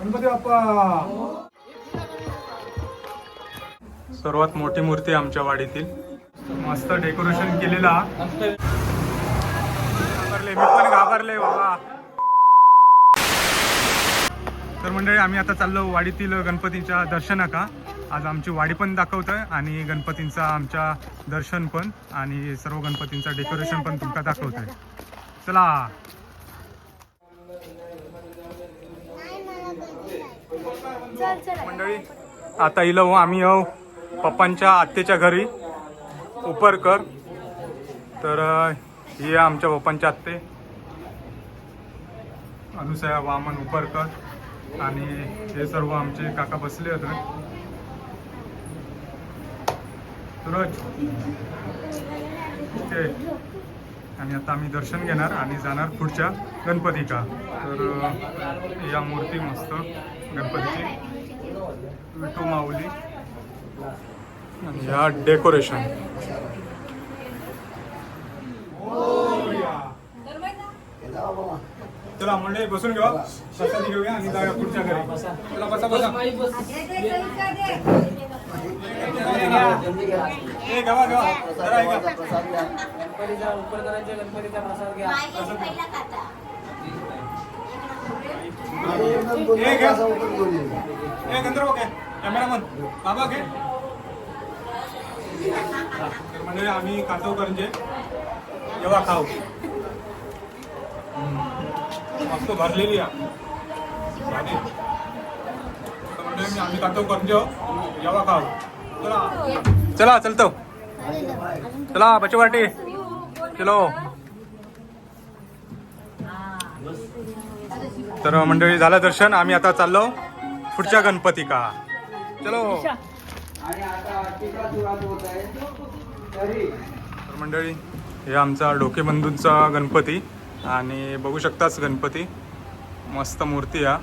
गणपती बाप्पा! सर्वात मोठी मूर्ती आहे आमच्या वाडीतील. मस्त डेकोरेशन केलेला. घाबरले मी पण घाबरले बाबा. तर मंडळी आम्ही आता चाललो वाडीतील गणपतीच्या दर्शनाका. आज आमची वाडी पण दाखवतोय आणि गणपतींचा आमच्या दर्शन पण आणि सर्व गणपतींचा डेकोरेशन पण तुमका दाखवतोय. चला. मंडळी आता इलो आम्ही येऊ. पप्पांच्या आत्तेच्या घरी. उपरकर तर हे आमच्या पप्पांच्या आत्ते. अनुसया वामन उपरकर आणि हे सर्व आमचे काका बसले होते सूरज. ओके. आणि आता आम्ही दर्शन घेणार आणि जाणार पुढच्या गणपती का तर या मूर्ती मस्त गणपतीची. विठू माऊली. या डेकोरेशन. चला मंडळी बसून घेऊ. प्रसादी घेऊया आणि जाऊया पुढच्या घरी. चला बसा बसा. ए गावा गावा. जरा ऐका गणपतीचा उपर करायचे गणपतीचा प्रसाद घ्या. ए घे ए गंधर्व घे कॅमेरामन बाबा घे. तर म्हणजे आम्ही कातव करंजे. जेव्हा खाऊ. मस्त भरलेली आहे. आम्ही कातव करंजे हो. जेव्हा खाऊ. चला. चला चलतो. चला बचवाटी पार्टी. चलो. तर मंडळी झालं दर्शन. आम्ही आता चाललो पुढच्या गणपती का चलो. आणि आता टीका सुरुवात होत आहे. तरी. मंडळी हे आमचा डोकेबंधूंचा गणपती आणि बघू शकताच गणपती. मस्त मूर्ती हा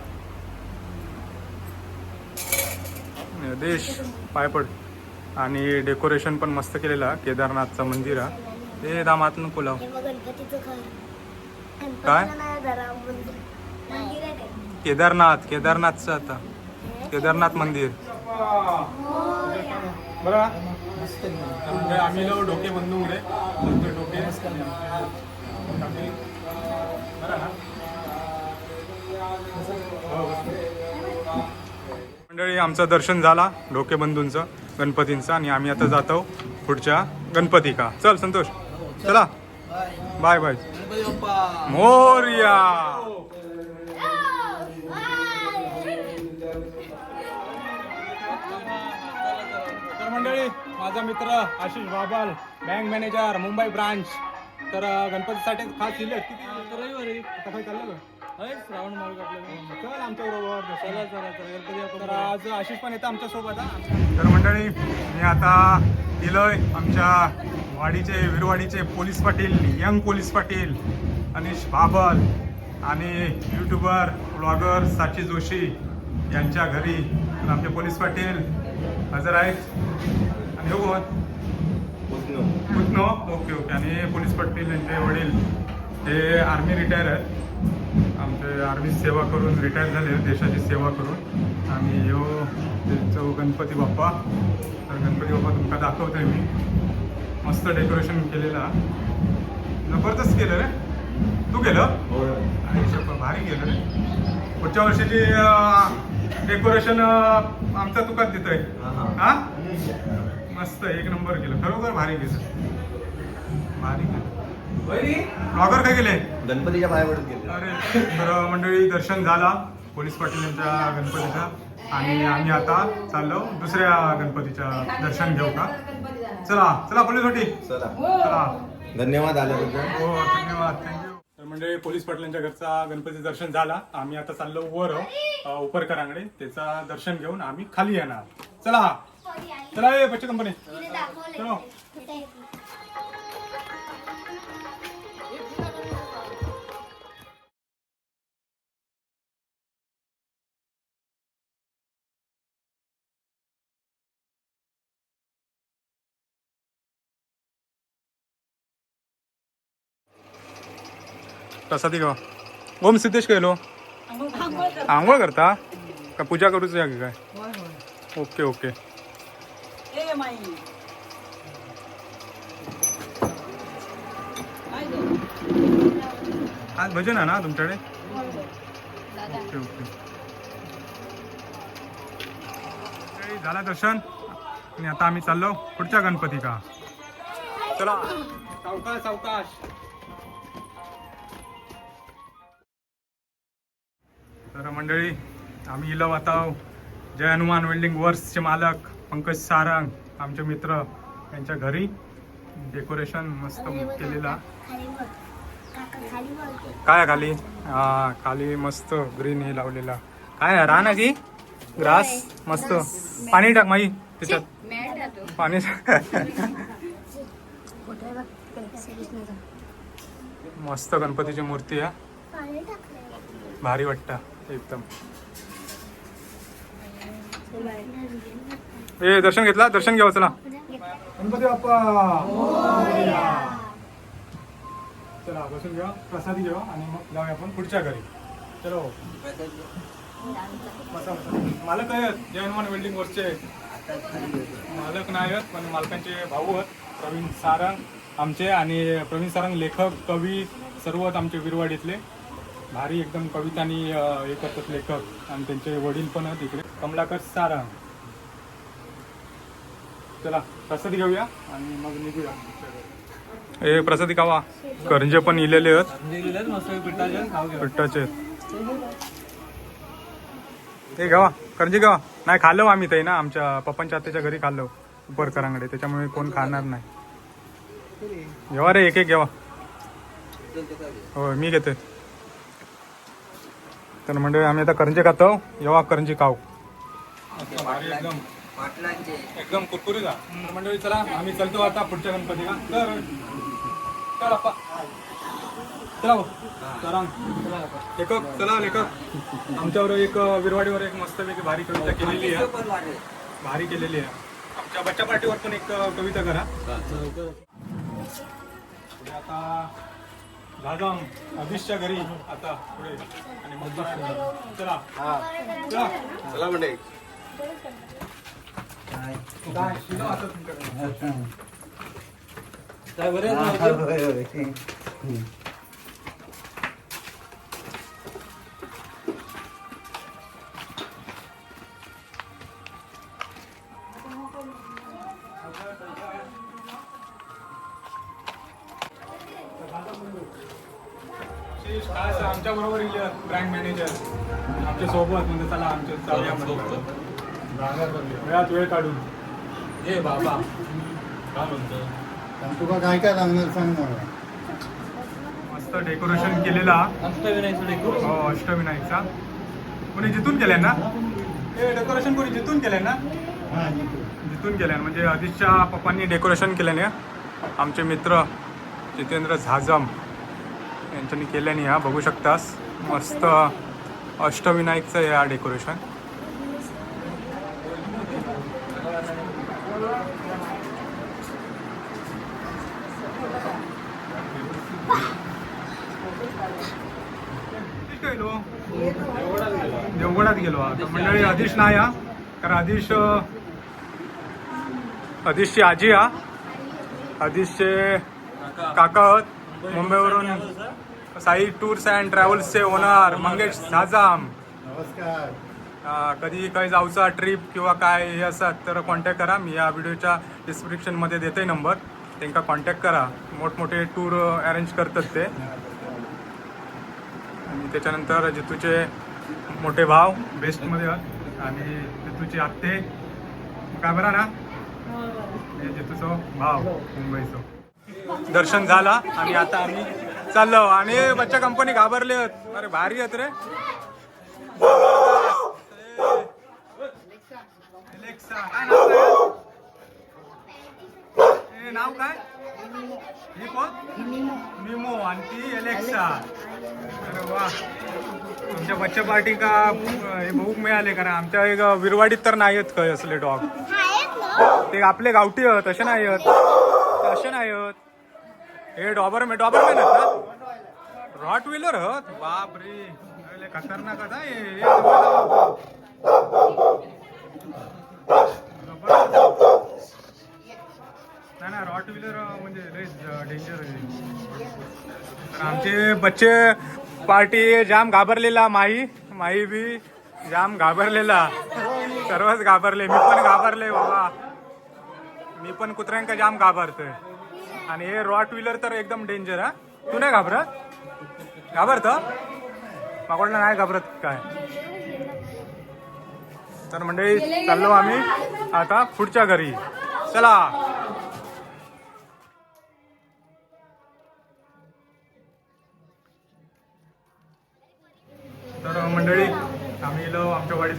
देश पायपड आणि डेकोरेशन पण मस्त केलेलं. केदारनाथचं मंदिर हा. हे दामातनं पुलाव. आहे काय? केदारनाथ केदारनाथचं आता. केदारनाथ मंदिर. बरं. आम्ही लो डोके बंधू डोके? हो. मंडळी आमचं दर्शन झाला डोके बंधूंचं गणपतींचं आणि आम्ही आता जातो पुढच्या गणपती का. चल संतोष. चला. बाय. बाय मोर्या. माझा मित्र Ashish बाबाल bank manager Mumbai branch तर गणपतीसाठी खास दिले रविवारी. आता काय चाललं? आहे श्रावण मार्ग आपल्याला चल आमच्या बरोबर चला चला चला गणपती तर बाप्पा आज आशिष पण येतं आमच्यासोबत तर मंडळी मी आता गेलोय आमच्या वाडीचे विरवाडीचे police patil young police patil Anish Babal आणि यूट्यूबर ब्लॉगर साची जोशी यांच्या घरी. तर आमचे पोलीस पाटील हजर आहेत. हो कोण? पुतनो ओके ओके. आणि पोलीस पाटील यांचे वडील. हे आर्मी रिटायर आहेत. आमचे आर्मी सेवा करून रिटायर झाले देशाची सेवा करून. आणि ह्यो त्यांचं गणपती बाप्पा. तर गणपती बाप्पा तुमका दाखवतोय मी. मस्त डेकोरेशन केलेलं. जबरदस्त केलं रे. तू केलं? आणि शप्पथ, भारी केलं रे. पुढच्या वर्षीची डेकोरेशन आमचा तुकाच देतोय. हा मस्त एक नंबर केलं. खरोखर भारी केलं. भारी केलं. ब्लॉगर काय केले गणपतीच्या गेले अरे तर मंडळी दर्शन झाला. पोलीस पाटील यांच्या गणपतीचा. आणि आम्ही आता चाललो दुसऱ्या गणपतीच्या दर्शन घेऊ का? चला चला पोलीस पाटील. चला. चला. धन्यवाद आल्याबद्दल. हो धन्यवाद. थँक्यू तर मंडळी पोलीस पाटलांच्या घरचा गणपती दर्शन झाला. आम्ही आता चाललो वर उपरकरांकडे. त्याचा दर्शन घेऊन आम्ही खाली येणार. चला. चला ए बच्चे कंपनी चलो। ती? प्रसादी गावा ओम सिद्धेश गेलो आंघोळ करता। का पूजा करूच या की काय ओके ओके। आज भजन आहे ना तुमच्याकडे? Okay okay. झाला दर्शन. आणि आता आम्ही चाललो पुढच्या गणपती का चला. सावकाश सावकाश. तर मंडळी आम्ही इलो आता जय हनुमान वेल्डिंग वर्क्सचे मालक पंकज सारंग. आमचे मित्र यांच्या घरी डेकोरेशन मस्त केलेला. काय खाली? हा खाली मस्त ग्रीन हे लावलेला. काय रान आहे की. ग्रास मस्त. पाणी टाक माई त्याच्यात पाणी मस्त गणपतीची मूर्ती आहे. पाणी टाकलं भारी वाटतं एकदम. ए दर्शन घेतला? दर्शन घ्यावं चला. गणपती बाप्पा. चला बसून घ्या. प्रसादी घेऊ आणि मग जाऊया आपण पुढच्या घरी. चलो. मालक आहेत. जय हनुमान वेल्डिंग वरचे मालक नाही आहेत पण मालकांचे भाऊ आहेत. प्रवीण सारंग आमचे आणि प्रवीण सारंग लेखक कवी सर्व आहेत आमचे विरवाडीतले. भारी एकदम कवितानी हे करतात लेखक. आणि त्यांचे वडील पण आहेत इकडे. कमलाकर सारंग. चला प्रसादी घेऊया आणि मग निघूया. हे प्रसादी खावा. करंजे पण इलेले आहेत. पिठाचे ते गावा करंजी गावा नाही खाल्लो आम्ही ते ना आमच्या पप्पांच्या आत्याच्या घरी खाल्लो. उपरकरांकडे. त्याच्यामुळे कोण खाणार नाही. घेवा रे एक एक घेवा. हो मी घेते तर म्हणजे आम्ही आता करंजी खातो. येवा करंजी खाऊ. भारी एकदम पाटलांचे. एकदम आहे. तर मंडळी चला आम्ही चलतो आता पुढच्या गणपतीला तर चल अप्पा चला भाऊ. चला. लेखक चला लेखक. आमच्यावर एक विरवाडीवर एक मस्तपैकी भारी कविता केलेली आहे. भारी केलेली आहे. आमच्या बच्चा पार्टीवर पण एक कविता करा. पुढे आता झाजाम अभिषच्या घरी. आता पुढे. आणि मग चला. चला. चला म्हणजे काय शिवा आमच्या बरोबर ब्रँड मॅनेजर आमच्यासोबत म्हणजे चला आमच्या चालूया म्हणलं. वेळात वेळ काढून. ए बाबा. काय म्हणतो? तुका काय काय सांगणार सांग मला. मस्त डेकोरेशन केलेला. हो अष्टविनायकचा. कोणी जिथून केलंय ना? हे डेकोरेशन कोणी जिथून केलंय ना? हा. जिथून केलंय. म्हणजे आधीच्या पप्पांनी डेकोरेशन केल्याने आमचे मित्र जितेंद्र झाजम यांच्यानी केल्याने हा बघू शकतास. मस्त अष्टविनायकचं आहे हा डेकोरेशन गेलो देवगडात गेलो. आता मंडळी आदिश नाही हा. कारण आदिश अं, आदिशची आजी हा. आदिशचे काका आहेत. मुंबईवरून साई टूर्स अँड ट्रॅव्हल्सचे ओनर मंगेश साजाम नमस्कार. अं, कधी काही जाऊचा ट्रिप किंवा काय हे असतात तर कॉन्टॅक्ट करा. मी या व्हिडिओच्या डिस्क्रिप्शनमध्ये देते नंबर. त्यांना कॉन्टॅक्ट करा. मोठमोठे टूर अरेंज करतात ते. आणि त्याच्यानंतर जितूचे मोठे भाव बेस्टमध्ये आहेत. आणि जितूची आत्ते काय बरा ना जितूचो भाव मुंबईचो. दर्शन झाला आणि आता आम्ही चाललो. आणि बच्चा कंपनी घाबरले आहेत. अरे भारी आहेत रे. एलेक्सा हे नाव काय? ही कोण मिमो आणि ती एलेक्सा. अरे वा. तुमच्या बच्चा पार्टी का हे बघूक मिळाले कारण आमच्या एक विरवाडीत तर नाही आहेत काय असले डॉग. ते आपले गावठी आहेत असे नाही आहेत असे नाही आहेत हे डॉबर डॉबरमॅन आहेत ना? रॉट व्हीलर आहेत बाप रे खतरनाक आता हे डेंजर आमचे बच्चे पार्टी जाम घाबरलेला माई माई बी जाम घाबरलेला. सर्वच घाबरले. मी पण घाबरले बाबा. मी पण कुत्र्यांका जाम घाबरतोय. आणि हे रॉट व्हीलर तर एकदम डेंजर आहे तू नाही घाबरत? घाबरत? माकडला नाही घाबरत काय? तर म्हणजे चाललो आम्ही आता पुढच्या घरी. चला.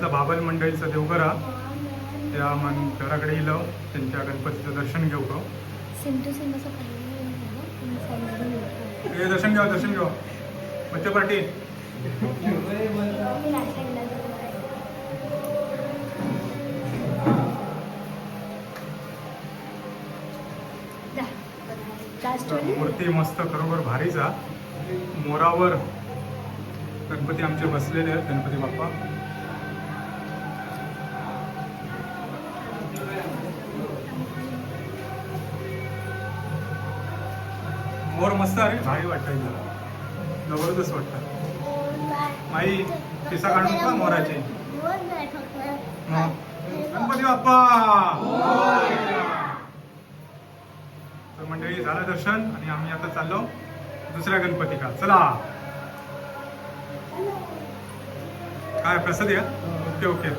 वाडीतलं बाबल मंडळीचं देवघरा त्या मन घराकडे इलो त्यांच्या गणपतीचं दर्शन घेऊ गं हे दर्शन घ्या दर्शन घ्या. बच्चे पार्टी. मूर्ती मस्त खरोखर भारीचा मोरावर गणपती आमचे बसलेले आहेत गणपती बाप्पा. मस्त अरे भारी वाटतं इथं जबरदस्त वाटतं. माई पिसा काढून का मोराचे. मग गणपती बाप्पा! तर मंडळी झालं दर्शन आणि आम्ही आता चाललो दुसऱ्या गणपती का चला. काय प्रसादी का ओके ओके.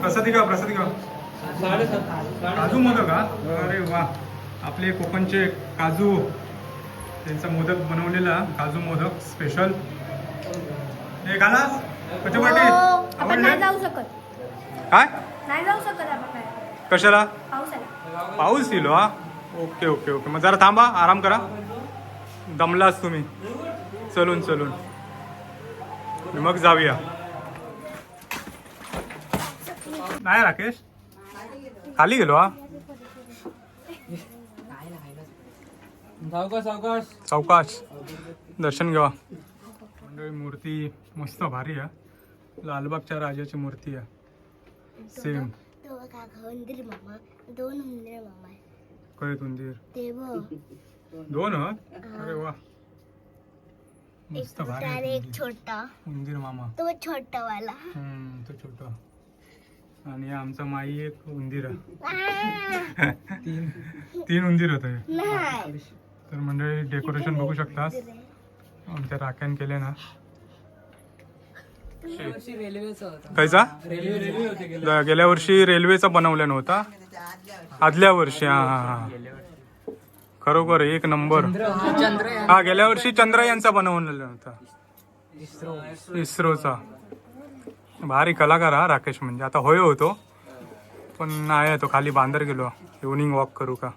प्रसादी का प्रसादी का? काजू मोदक का? अरे वा. आपले कोकणचे काजू त्यांचा मोदक बनवलेला काजू मोदक स्पेशल हे नाही आवडले? जाऊ शकत. काय? नाही जाऊ शकत आपण. कशाला? पाऊस येलो हा? Okay okay okay. मग जरा थांबा आराम करा. दमलाच तुम्ही. चलून चलून. मग जाऊया. नाही राकेश? खाली गेलो हा? सावकाश सावकाश. सावकाश दर्शन घेवा. मंडळी मूर्ती मस्त भारी आहे. लालबागच्या राजाची मूर्ती आहे. सेम मामा दोन मामा ते बघ दोन हं? अरे वा. एक मस्त भारी आणि आहे एक छोटा. उंदीर मामा. तो छोटा वाला हम्म, तो छोटा. आणि आमचा माई एक उंदीर. आ, तीन उंदीर होत. नाही. तर मंडळी डेकोरेशन बघू शकतास. आमच्या राख्यान केले ना. कायचा? ज- गेल्या वर्षी रेल्वेचा बनवला नव्हता. आदल्या वर्षी हा हा हा. खरोखर एक नंबर. हा गेल्या वर्षी चंद्रयानचा बनवलेला होता इस्रोचा. भारी कलाकार हा राकेश म्हणजे. आता होय होतो. पण नाही तो खाली बांदर गेलो. इव्हनिंग वॉक करू का?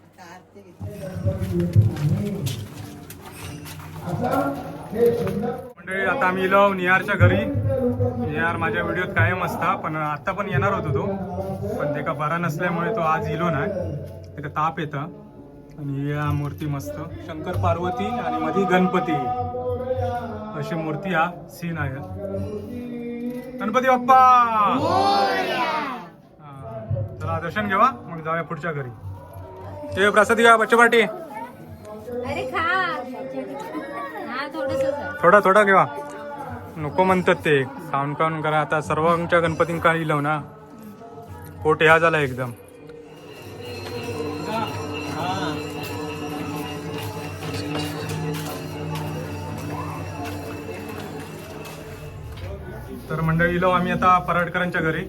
मंडळी आता आम्ही इलो निहारच्या घरी. निहार माझ्या व्हिडिओत कायम असता पण आता पण येणार होतो तो. पण ते का बरा नसल्यामुळे तो आज इलो नाही. त्याका ताप येतं. आणि या मूर्ती मस्त. शंकर पार्वती आणि मधी गणपती. अशी मूर्ती हा सीन आहे. गणपती बाप्पा. चला दर्शन घेवा. मग जाऊया पुढच्या घरी. ते प्रसाद घ्या बच्चे पाटी अरे खा. हा थोडस थोडा थोडा घेवा. नको म्हणतात ते. खाऊन खाऊन करा? आता सर्वांच्या गणपतींका इलव ना. पोट ह्या झाला एकदम. तर मंडळी इलो आम्ही आता पराडकरांच्या घरी.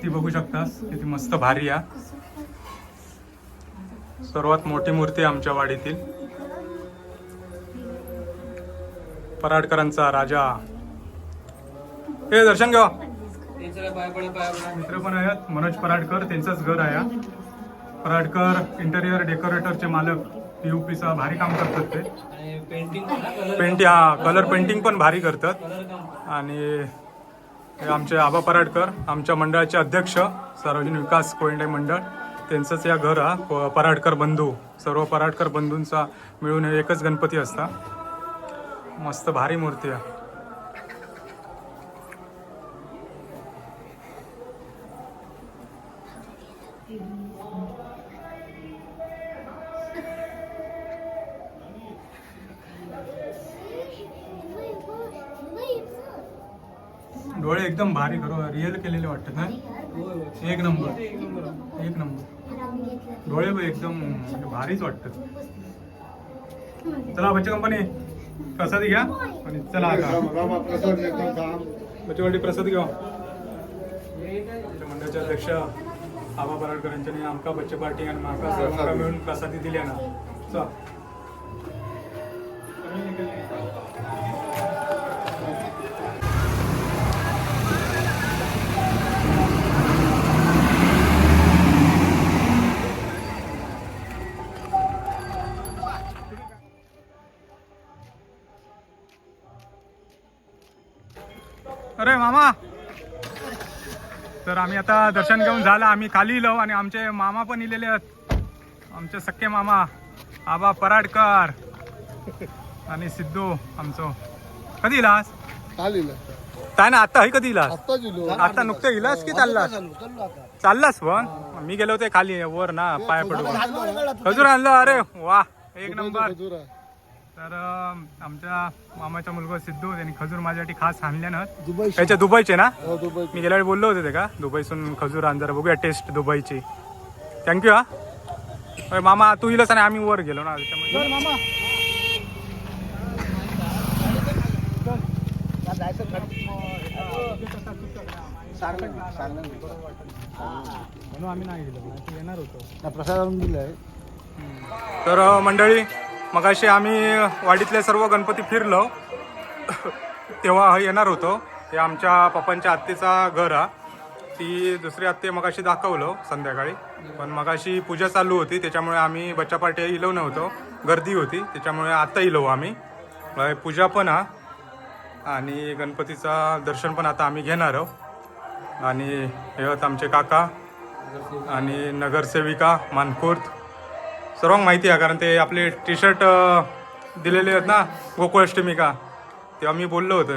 मूर्ती बघू शकतास किती मस्त भारी या. सर्वात मोठी मूर्ती आमच्या वाडीतील. पराडकरांचा राजा. हे दर्शन घ्या. मित्र पण आहेत मनोज पराडकर त्यांचंच घर आहे. पराडकर इंटेरियर डेकोरेटरचे मालक पीयूपीचा भारी काम करतात ते. पेंटिंग हा कलर पेंटिंग पण भारी करतात. आणि हे आमचे आबा पराडकर आमच्या मंडळाचे अध्यक्ष सार्वजनिक विकास कोयंडे मंडळ. त्यांचंच या घर हा प- पराडकर बंधू. सर्व पराडकर बंधूंचा मिळून हे एकच गणपती असता. मस्त भारी मूर्ती आहे. डोळे एकदम भारी करू. रिअल केलेले वाटतात ना? एक नंबर. एक नंबर. डोळे एकदम म्हणजे भारीच वाटतात. चला बच्चे कंपनी प्रसादी घ्या. आणि चला बच्चे बाबा प्रसाद बच्चेवाडी प्रसाद घ्या आमच्या अध्यक्ष आबा पराडकर यांच्यानी आमका बच्चे पार्टी आणि माका मिळून प्रसादी दिल्या ना चला. आम्ही आता दर्शन घेऊन झालं. आम्ही खाली इलो आणि आमचे मामा पण इलेले आहेत. आमचे सक्के मामा आबा पराडकर आणि सिद्धू आमचो. कधी इलास? काय ना आता कधी इलास? आत्ता आता नुकतं इलास की चाललास? चाललास पण? मी गेलो होते खाली वर ना पाय पडून. खजूर आणलं अरे वा एक नंबर. तर आमच्या मामाचा मुलगा सिद्धू त्यांनी खजूर माझ्यासाठी खास आणल्या ना. दुबई त्याच्या दुबईचे ना? हो दुबई मी गेल्या वेळी बोललो होते ते का? दुबईसून खजूर आण जरा बघूया टेस्ट दुबईची. थँक्यू हा. अरे मामा तू इलस आणि आम्ही वर गेलो ना. त्याच्यामुळे मामा. म्हणून आम्ही नाही गेलो. येणार होतो. प्रसाद आणून दिलाय. तर अ, मग असे आम्ही वाडीतले सर्व गणपती फिरलो. तेव्हा येणार होतो. हे आमच्या पप्पांच्या आत्तेचा घर हा. ती दुसरी आत्ते मगाशी दाखवलं संध्याकाळी. पण मगाशी पूजा चालू होती त्याच्यामुळे आम्ही बच्चा पार्टी इलो नव्हतो. गर्दी होती त्याच्यामुळे आत्ता इलो आम्ही. पूजा पण हा. आणि गणपतीचा दर्शन पण आता आम्ही घेणार आहोत. आणि हे आमचे काका. आणि नगरसेविका मानखुर्द. सर्वांना माहिती आहे कारण ते आपले टी शर्ट दिलेले आहेत ना गोकुळाष्टमिका. तेव्हा मी बोललो होतो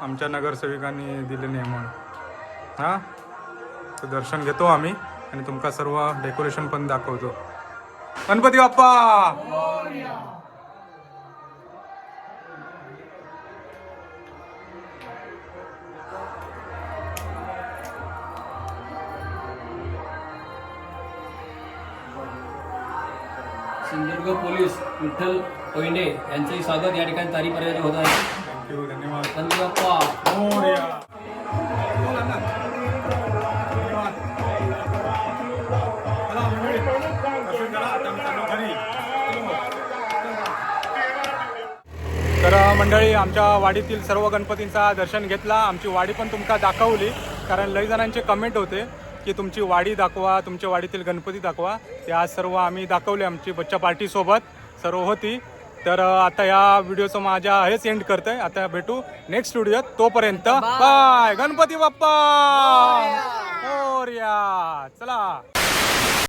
आमच्या नगरसेविकांनी दिले नाही म्हणून. हां? तर दर्शन घेतो आम्ही आणि तुमका सर्व डेकोरेशन पण दाखवतो. गणपती बाप्पा! पोलीस विठ्ठल कोयंडे यांचे स्वागत. या ठिकाणी तारी पर्याय होत आहे. थँक्यू धन्यवाद. तर मंडळी आमच्या वाडीतील सर्व गणपतींचा दर्शन घेतला. आमची वाडी पण तुमका दाखवली कारण लई जणांचे कमेंट होते. की तुमची वाडी दाखवा तुमच्या वाडीतील गणपती दाखवा. ते आज सर्व आम्ही दाखवले आमची बच्चा पार्टीसोबत सर्व होती. तर आता या व्हिडिओचं माझ्या हेच एंड करतोय. आता भेटू नेक्स्ट व्हिडिओत तोपर्यंत बाय. गणपती बाप्पा. मोरया चला.